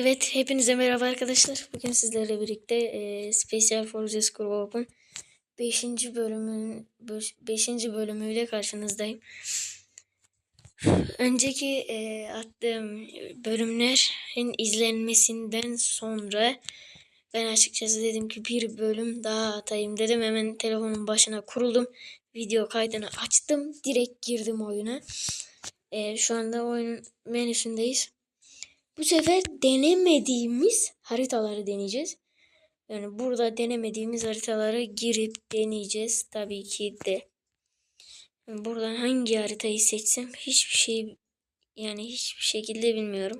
Evet, hepinize merhaba arkadaşlar. Bugün sizlerle birlikte e, Special Forces Group'un 5. bölümün 5. bölümüyle karşınızdayım. Önceki e, attığım bölümlerin izlenmesinden sonra ben açıkçası dedim ki bir bölüm daha atayım dedim. Hemen telefonun başına kuruldum. Video kaydını açtım. Direkt girdim oyuna. E, şu anda oyunun menüsündeyiz. Bu sefer denemediğimiz haritaları deneyeceğiz. Yani burada denemediğimiz haritaları girip deneyeceğiz. Tabii ki de. Yani buradan hangi haritayı seçsem hiçbir şey yani hiçbir şekilde bilmiyorum.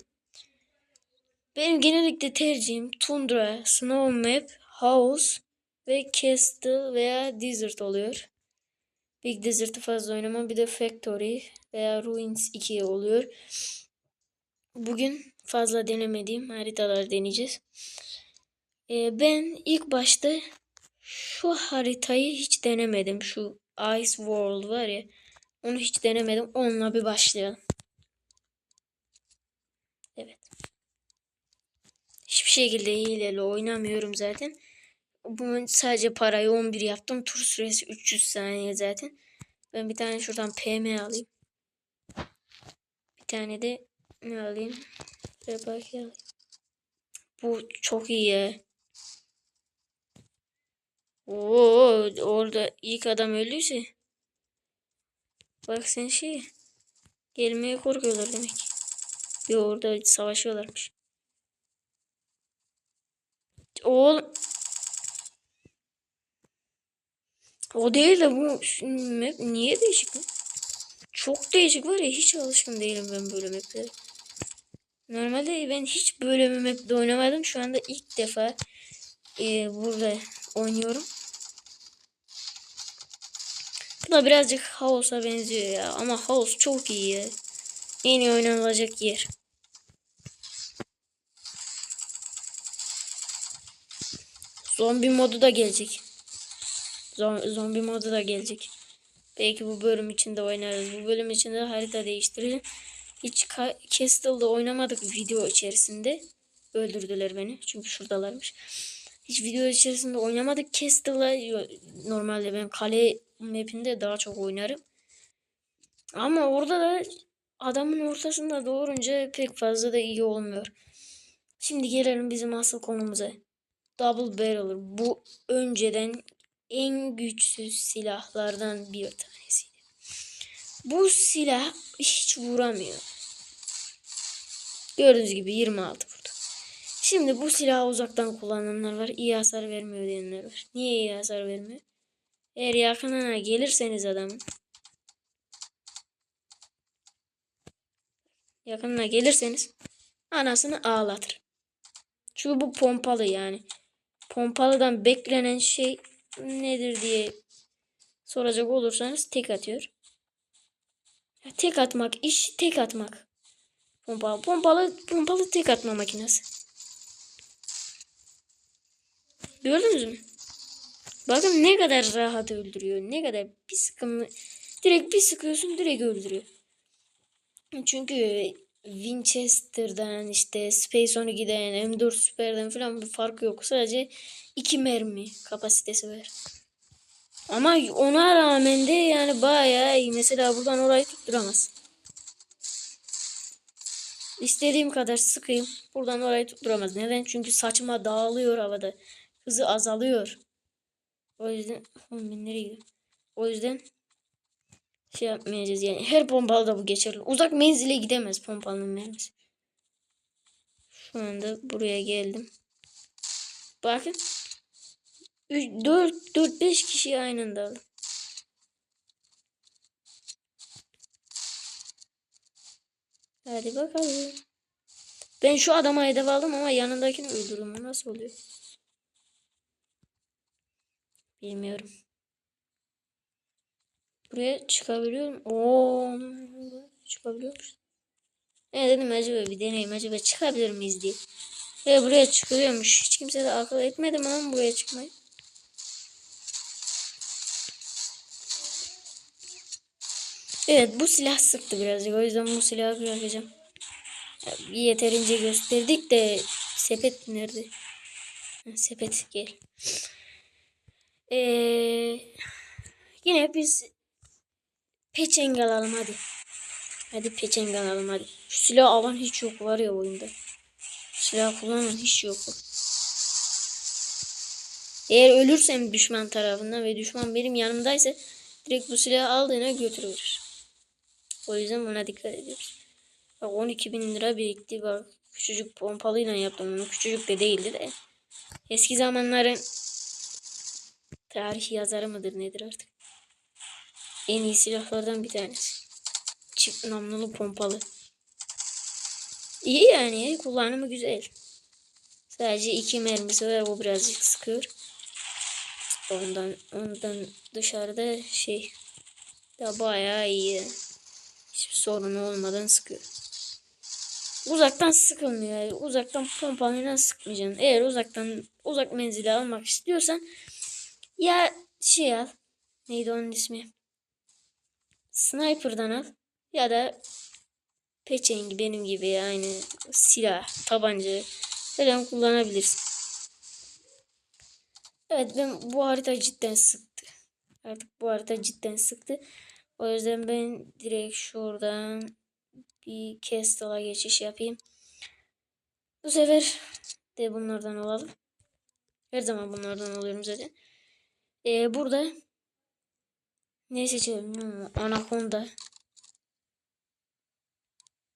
Benim genellikle tercihim Tundra, Snow Map, House ve Castle veya Desert oluyor. Big Desert'ı fazla oynamam. Bir de Factory veya Ruins 2 oluyor. Bugün fazla denemediğim haritalar deneyeceğiz. Ee, ben ilk başta şu haritayı hiç denemedim. Şu Ice World var ya. Onu hiç denemedim. Onunla bir başlayalım. Evet. Hiçbir şekilde hileli oynamıyorum zaten. Bunun sadece parayı 11 yaptım. Tur süresi 300 saniye zaten. Ben bir tane şuradan PM alayım. Bir tane de ne alayım? Alayım. Bu çok iyi. Oo, orada ilk adam öldüyse. Bak sen şey. Gelmeye korkuyorlar demek. Yo orada savaşıyorlarmış. Oğlum. O değil de bu map niye değişik? Çok değişik var ya hiç alışkın değilim ben böyle maplere. Normalde ben hiç böyle bir map'de oynamadım. Şu anda ilk defa e, burada oynuyorum. Bu da birazcık House'a benziyor ya. Ama House çok iyi ya. En iyi oynanılacak yer. Zombi modu da gelecek. Zombi modu da gelecek. Belki bu bölüm içinde oynarız. Bu bölüm içinde harita değiştirelim. Hiç Castle'da oynamadık video içerisinde. Öldürdüler beni. Çünkü şuradalarmış. Hiç video içerisinde oynamadık Castle'la. Normalde ben kale mapinde daha çok oynarım. Ama orada da adamın ortasında doğurunca pek fazla da iyi olmuyor. Şimdi gelelim bizim asıl konumuza. Double Barrel. Bu önceden en güçsüz silahlardan bir tanesiydi. Bu silah hiç vuramıyor. Gördüğünüz gibi 26 vurdu. Şimdi bu silahı uzaktan kullananlar var. İyi hasar vermiyor diyenler var. Niye iyi hasar vermiyor? Eğer yakınına gelirseniz adamın yakınına gelirseniz anasını ağlatır. Çünkü bu pompalı yani. Pompalıdan beklenen şey nedir diye soracak olursanız tek atıyor. Tek atmak, iş tek atmak. Pompalı, pompalı, pompalı tek atma makinesi. Gördünüz mü? Bakın ne kadar rahat öldürüyor. Ne kadar bir sıkımı. Direkt bir sıkıyorsun direkt öldürüyor. Çünkü Winchester'dan işte Space 12'den M4 Super'den falan bir fark yok. Sadece iki mermi kapasitesi var. Ama ona rağmen de yani bayağı iyi. Mesela buradan orayı tutturamaz. İstediğim kadar sıkayım. Buradan orayı tutturamaz. Neden? Çünkü saçma dağılıyor havada. Hızı azalıyor. O yüzden ben nereye? O yüzden şey yapmayacağız yani. Her pompalı bu geçerli. Uzak menzile gidemez pompalının mermisi. Şu anda buraya geldim. Bakın. 4 4 5 kişi aynı anda. Hadi bakalım. Ben şu adama hedef aldım ama yanındakini öldürdüm. Nasıl oluyor? Bilmiyorum. Buraya çıkabiliyorum. Oo, çıkabiliyormuş. Ne dedim acaba bir deneyim acaba çıkabilir miyiz diye. Ve buraya çıkıyormuş. Hiç kimse de akıl etmedi mi lan buraya çıkmayı? Evet bu silah sıktı birazcık. O yüzden bu silahı bırakacağım. Yeterince gösterdik de sepet nerede? Sepet gel. Ee, yine biz peçeng alalım hadi. Hadi peçeng alalım hadi. Şu silah alan hiç yok var ya oyunda. Silah kullanan hiç yok. Eğer ölürsem düşman tarafından ve düşman benim yanımdaysa direkt bu silahı aldığına götürür. O yüzden buna dikkat ediyoruz. Bak 12 bin lira birikti. Bak küçücük pompalıyla yaptım onu. Küçücük de değildi de. Eski zamanların tarih yazarı mıdır nedir artık. En iyi silahlardan bir tanesi. Çift namlulu pompalı. İyi yani kullanımı güzel. Sadece iki mermisi var o birazcık sıkıyor. Ondan ondan dışarıda şey da bayağı iyi. Sorunu olmadan sıkıyor. Uzaktan sıkılmıyor. Yani. Uzaktan pompalıyla sıkmayacaksın. Eğer uzaktan uzak menzili almak istiyorsan ya şey al. Neydi onun ismi? Sniper'dan al. Ya da peçengi benim gibi aynı silah, tabanca falan kullanabilirsin. Evet ben bu harita cidden sıktı. Artık bu harita cidden sıktı. O yüzden ben direkt şuradan bir Kestel'a geçiş yapayım. Bu sefer de bunlardan alalım. Her zaman bunlardan alıyorum zaten. Ee, burada ne seçelim? Hmm, Anaconda.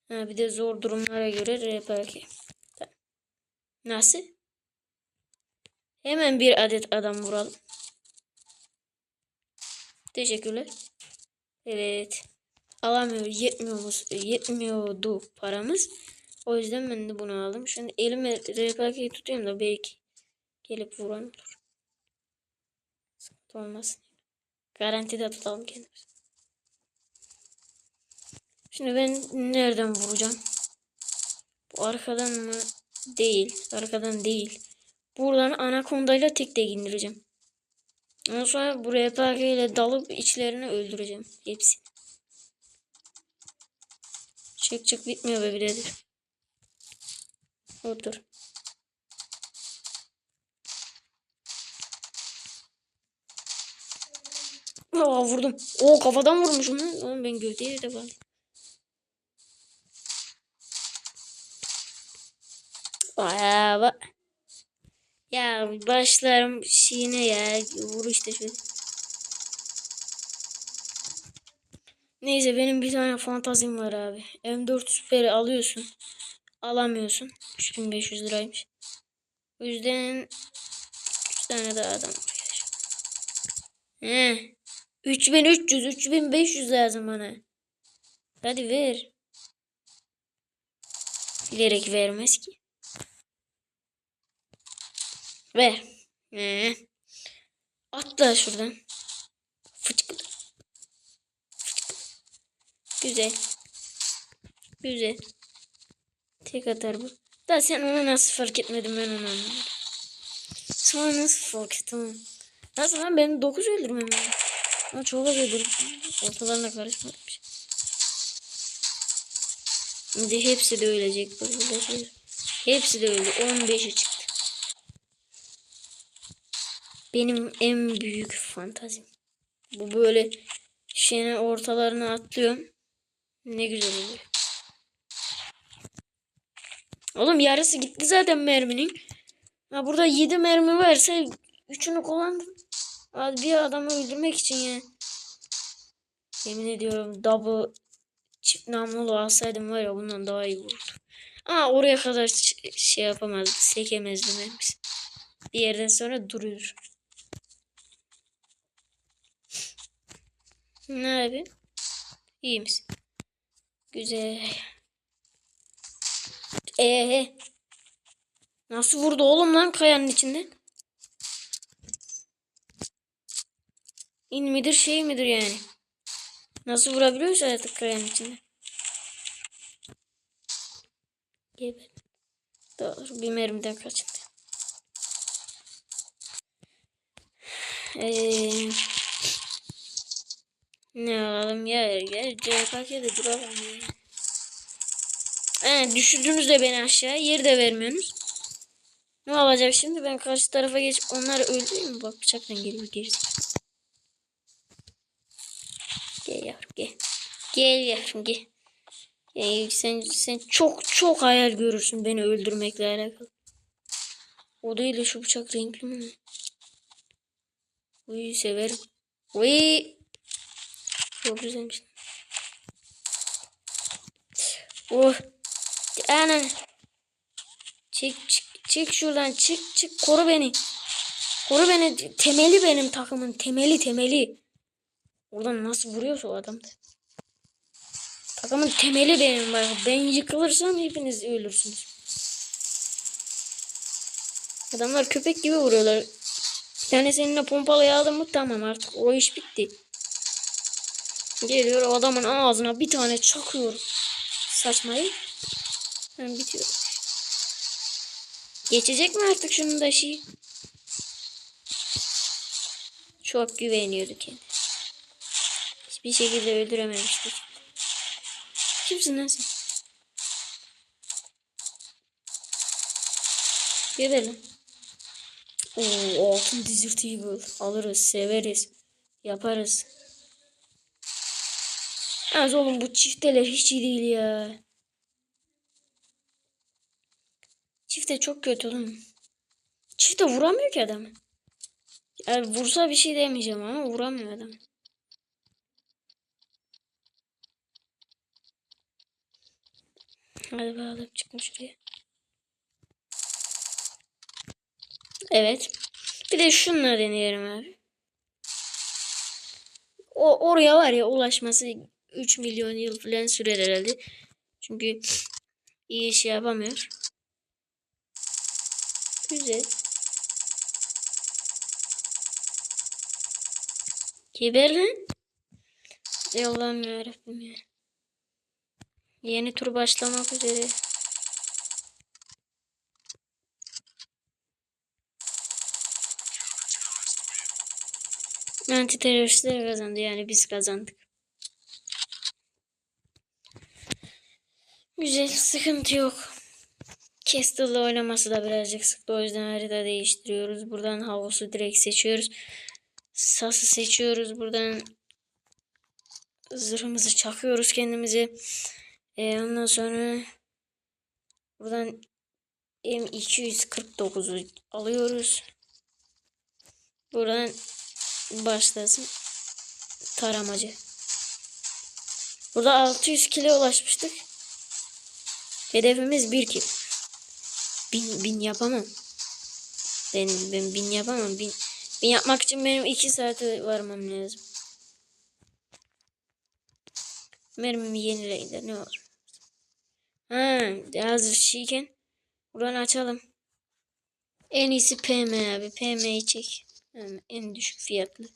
Ha, bir de zor durumlara göre. Tamam. Nasıl? Hemen bir adet adam vuralım. Teşekkürler. Evet. Alamıyor. Yetmiyor, yetmiyordu paramız. O yüzden ben de bunu aldım. Şimdi elime RPK'yi tutayım da belki gelip vuran olur. Sıkıntı olmasın. Garantide tutalım kendimizi. Şimdi ben nereden vuracağım? Bu arkadan mı? Değil. Arkadan değil. Buradan anakondayla tek tek indireceğim. Ondan sonra buraya PK ile dalıp içlerini öldüreceğim. Hepsi. Çık çık bitmiyor be birader. Otur. Aa vurdum. O kafadan vurmuşum lan. Oğlum ben gövdeye de bağlı. Aa, bak. Ya başlarım şeyine ya. Vur işte şöyle. Neyse benim bir tane fantazim var abi. M4 Super'i alıyorsun. Alamıyorsun. 3500 liraymış. O yüzden 3 tane daha adam. He. 3300, 3500 lazım bana. Hadi ver. Bilerek vermez ki. Ver. Ee. Atla şuradan. Fıçkı. Güzel. Güzel. Tek atar bu. Da sen onu nasıl fark etmedin ben onu anlamadım. Sonra nasıl fark ettim? Nasıl lan benim 9 öldürmem lazım. Ama çok az öldürdüm. Ortalarına karışmamış. Şimdi hepsi de ölecek. Hepsi de öldü. 15'e çıktı. Benim en büyük fantazim. Bu böyle şeyin ortalarına atlıyorum. Ne güzel oluyor. Oğlum yarısı gitti zaten merminin. Ha burada 7 mermi varsa 3'ünü kullandım. Abi bir adamı öldürmek için ya. Yemin ediyorum double çift namlulu alsaydım var ya bundan daha iyi vururdu. Ama oraya kadar şey yapamazdı. Sekemezdi mermisi. Bir yerden sonra duruyor. Ne abi? İyi misin? Güzel. Ee, nasıl vurdu oğlum lan kayanın içinde? İn midir şey midir yani? Nasıl vurabiliyorsa artık kayanın içinde. Geber. Doğru bir mermiden kaçındı. Eee ne alalım ya gel CPK'de duralım ya. He, düşürdünüz de beni aşağı. Yer de vermiyorsunuz. Ne olacak şimdi? Ben karşı tarafa geç onları öldüreyim mi? Bak bıçakla geliyor gerisi. Gel yavrum gel. Gel yavrum gel. Gel, sen, sen çok çok hayal görürsün beni öldürmekle alakalı. O değil de şu bıçak renkli mi? Uy severim. Uy. Çok güzelmiş. Oh. Ana. Çık çık çık şuradan çık çık koru beni. Koru beni. Temeli benim takımın. Temeli temeli. Oradan nasıl vuruyorsa o adam. Takımın temeli benim bak. Ben yıkılırsam hepiniz ölürsünüz. Adamlar köpek gibi vuruyorlar. Bir tane seninle pompalayı aldım mı tamam artık o iş bitti. Geliyor adamın ağzına bir tane çakıyor. Saçmayı. Ben bitiyor. Geçecek mi artık şunun da? Çok güveniyordu kendine. Hiçbir şekilde öldürememiştik. Kimsin lan sen? Geber lan. Oo, altın Eagle. Alırız, severiz. Yaparız. Az oğlum bu çifteler hiç iyi değil ya. Çifte çok kötü oğlum. Çifte vuramıyor ki adamı. Yani vursa bir şey demeyeceğim ama vuramıyor adam. Hadi bakalım çıkma şuraya. Evet. Bir de şunla deneyelim abi. O oraya var ya ulaşması 3 milyon yıl falan sürer herhalde. Çünkü iyi iş yapamıyor. Güzel. Geber lan. Yarabbim ya. Yeni tur başlamak üzere. Anti kazandı yani biz kazandık. Güzel sıkıntı yok. Castle'la oynaması da birazcık sıktı o yüzden harita değiştiriyoruz. Buradan havusu direkt seçiyoruz. Sası seçiyoruz. Buradan zırhımızı çakıyoruz kendimize. Ee, ondan sonra buradan M249'u alıyoruz. Buradan başlasın taramacı. Burada 600 kilo ulaşmıştık. Hedefimiz 1 kilo. Bin, bin yapamam. Ben, ben bin yapamam. Bin, bin yapmak için benim 2 saate varmam lazım. Mermimi yenileyin de ne olur. Ha, hazır şeyken buradan açalım. En iyisi PM abi. PM'yi çek. En düşük fiyatlı.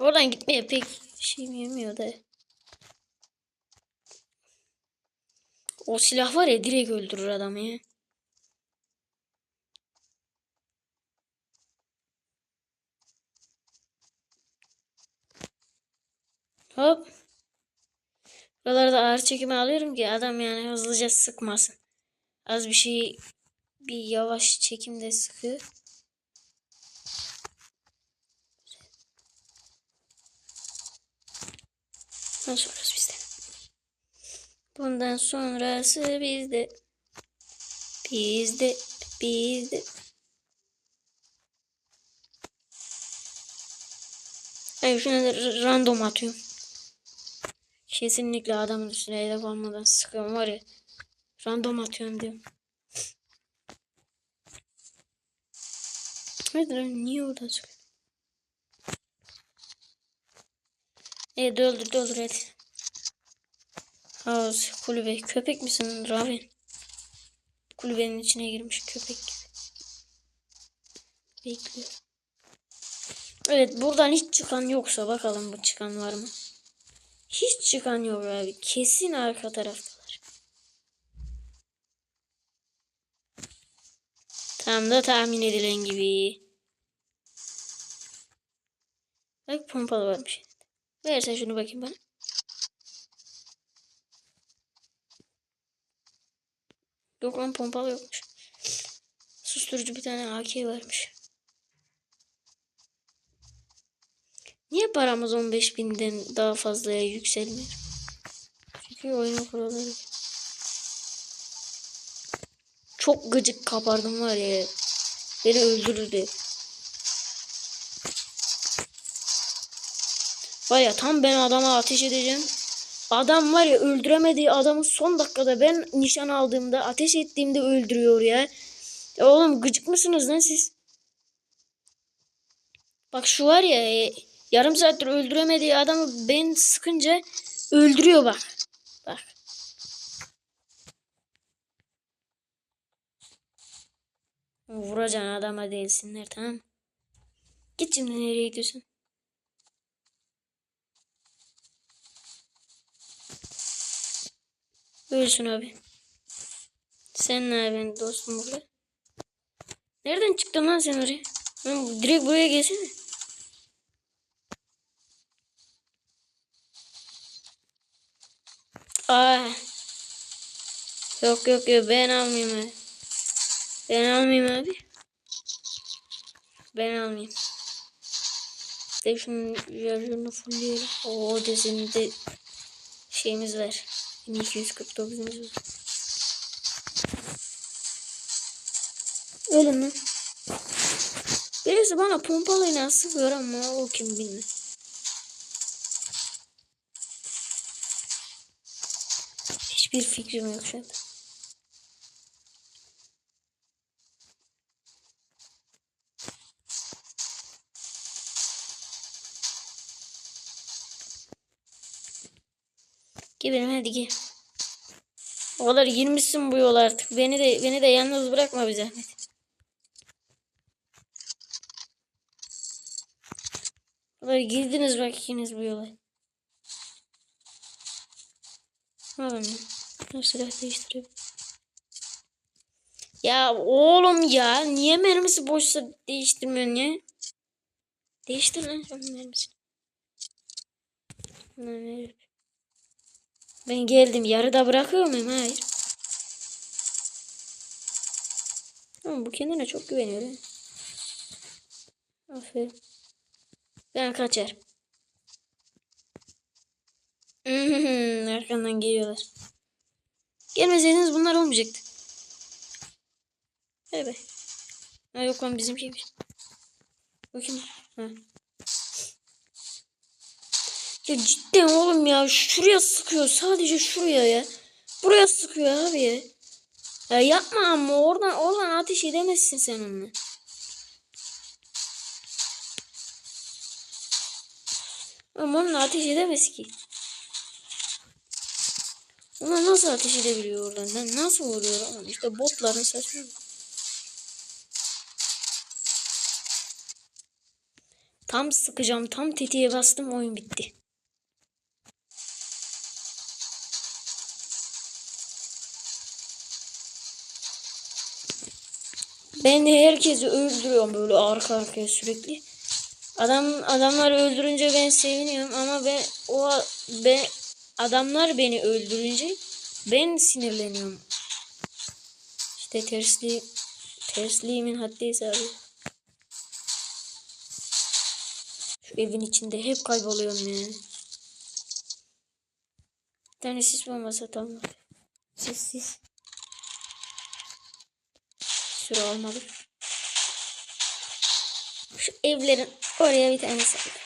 Oradan gitmeye pek şeyim yemiyor da. O silah var ya direkt öldürür adamı ya. Hop. Buralarda ağır çekimi alıyorum ki adam yani hızlıca sıkmasın. Az bir şey bir yavaş çekimde sıkıyor. Bundan sonrası bizde. Bundan sonrası bizde. Bizde. Bizde. Hayır şuna random atıyorum. Kesinlikle adamın üstüne hedef almadan sıkıyorum var ya. Random atıyorum diyorum. Lan niye orada çıkıyor? E doldur doldur hadi. Havuz kulübe. Köpek misin Raven? Kulübenin içine girmiş köpek gibi. Bekliyor. Evet buradan hiç çıkan yoksa bakalım bu çıkan var mı? Hiç çıkan yok abi. Kesin arka taraftalar. Tam da tahmin edilen gibi. Bak pompalı varmış. Versen şunu bakayım bana. Yok lan pompalı yokmuş. Susturucu bir tane AK varmış. Niye paramız 15 binden daha fazlaya yükselmiyor? Çünkü oyunun kuralları. Çok gıcık kapardım var ya. Beni öldürürdü. Var ya tam ben adama ateş edeceğim. Adam var ya öldüremediği adamı son dakikada ben nişan aldığımda ateş ettiğimde öldürüyor ya. Ya oğlum gıcık mısınız lan siz? Bak şu var ya e, yarım saattir öldüremediği adamı ben sıkınca öldürüyor bak. Bak. Vuracaksın adama değilsinler tamam? Git şimdi nereye gidiyorsun? Ölsün abi. Sen ne yapıyorsun dostum burada? Nereden çıktın lan sen oraya? Lan direkt buraya gelsene. Aa. Yok yok yok ben almayayım abi. Ben almayayım abi. Ben almayayım. De şunun yarını fullleyelim. O dizinde şeyimiz var. 1249'umuz var. Öyle mi? Birisi bana pompalıyla sıkıyor ama o kim bilmem. Hiçbir fikrim yok şu anda. Gidelim hadi gel. O kadar girmişsin bu yol artık. Beni de beni de yalnız bırakma bir zahmet. Girdiniz bak ikiniz bu yola. Alın. Bu silah değiştirelim. Ya oğlum ya niye mermisi boşsa değiştirmiyorsun ya? Değiştir lan mermisini. Lan herif. Ben geldim. Yarıda bırakıyor muyum? Hayır. Ama bu kendine çok güveniyor. Aferin. Ben kaçar. Arkandan geliyorlar. Gelmeseydiniz bunlar olmayacaktı. Evet. Ha yok lan bizim şeymiş. Bakayım. Ha. Ya cidden oğlum ya şuraya sıkıyor sadece şuraya ya. Buraya sıkıyor abi ya. Ya yapma ama oradan oradan ateş edemezsin sen onunla. Ama onunla ateş edemez ki. Ona nasıl ateş edebiliyor oradan? Lan nasıl vuruyor ama işte botların saçma. Tam sıkacağım. Tam tetiğe bastım. Oyun bitti. Ben de herkesi öldürüyorum böyle arka arkaya sürekli. Adam adamları öldürünce ben seviniyorum ama ben o ben adamlar beni öldürünce ben sinirleniyorum. İşte tersli tersliğimin haddi hesabı. Şu evin içinde hep kayboluyorum ya. Bir tane sis bombası. Sis sis. Süre olmadı. Şu evlerin oraya bir tane saldı.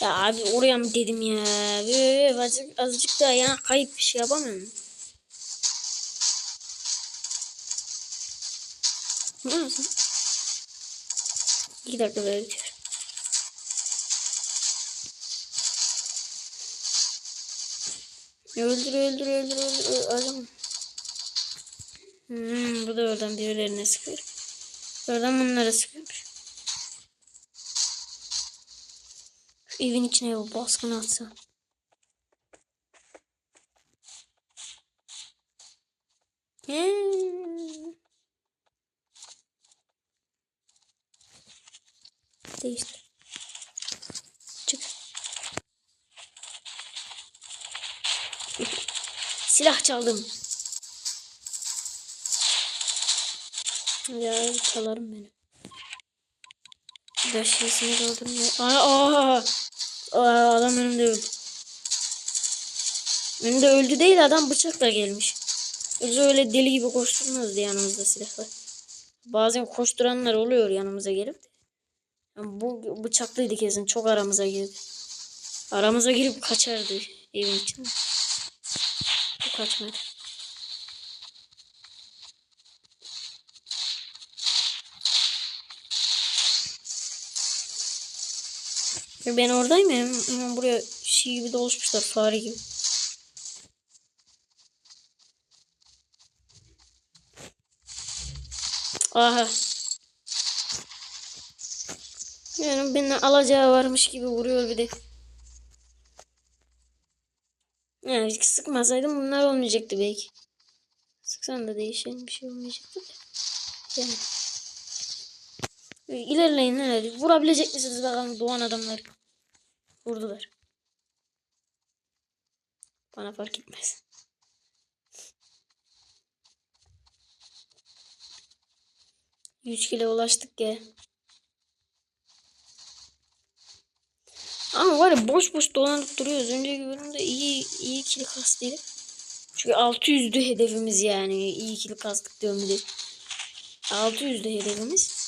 Ya abi oraya mı dedim ya? Böyle azıcık, azıcık daha ya kayıp bir şey yapamıyorum. Ne yapıyorsun? İki dakika böyle bitiyor. Öldür öldür öldür öldür. Adam. Hmm, bu da oradan birilerine sıkıyor. Oradan bunlara sıkıyormuş. Şu evin içine bu baskın atsa. Hmm. Değiştir. Çık. Silah çaldım. Ya çalarım beni. Beş şişini doldurun. Aa, aa, aa, adam önümde öldü. Önümde öldü değil adam bıçakla gelmiş. Yoksa öyle deli gibi koşturmazdı yanımızda silahla. Bazen koşturanlar oluyor yanımıza gelip. Yani bu bıçaklıydı kesin. Çok aramıza girdi. Aramıza girip kaçardı evin içinde. Bu kaçmadı. Ben oradayım ya. hemen- buraya şey gibi doluşmuşlar. Fare gibi. Aha. Yani beni alacağı varmış gibi vuruyor bir de. Yani sıkmasaydım bunlar olmayacaktı belki. Sıksan da değişen bir şey olmayacaktı. Yani. İlerleyin hadi. Vurabilecek misiniz bakalım doğan adamlar. Vurdular. Bana fark etmez. Yüz kilo ulaştık ya. Ama var ya boş boş dolanıp duruyoruz. Önceki bölümde iyi iyi kill kastıydı. Çünkü 600'dü hedefimiz yani. İyi kill kastık diyorum bir de. 600'dü hedefimiz.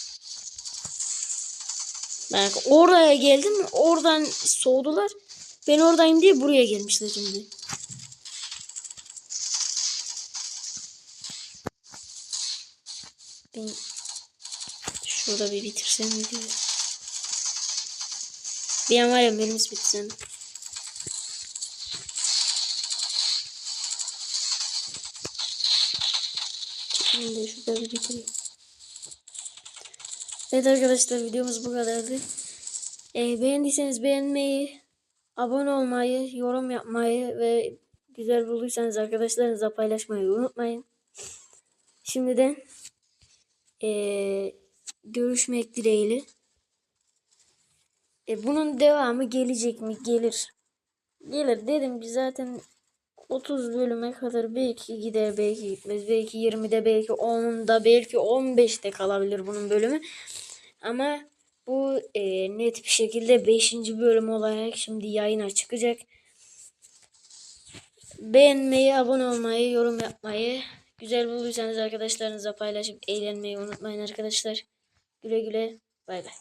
Bak oraya geldim. Oradan soğudular. Ben oradayım diye buraya gelmişler şimdi. Ben şurada bir bitirsem diyor. Bir an var ya mermisi bitsin. De şurada bir bitireyim. Evet arkadaşlar videomuz bu kadardı. Ee, beğendiyseniz beğenmeyi, abone olmayı, yorum yapmayı ve güzel bulduysanız arkadaşlarınızla paylaşmayı unutmayın. Şimdiden ee, görüşmek dileğiyle. E, bunun devamı gelecek mi? Gelir. Gelir dedim ki zaten 30 bölüme kadar belki gider belki gitmez. Belki 20'de belki 10'da belki 15'te kalabilir bunun bölümü. Ama bu e, net bir şekilde 5. bölüm olarak şimdi yayına çıkacak. Beğenmeyi, abone olmayı, yorum yapmayı, güzel bulduysanız arkadaşlarınızla paylaşıp eğlenmeyi unutmayın arkadaşlar. Güle güle. Bay bay.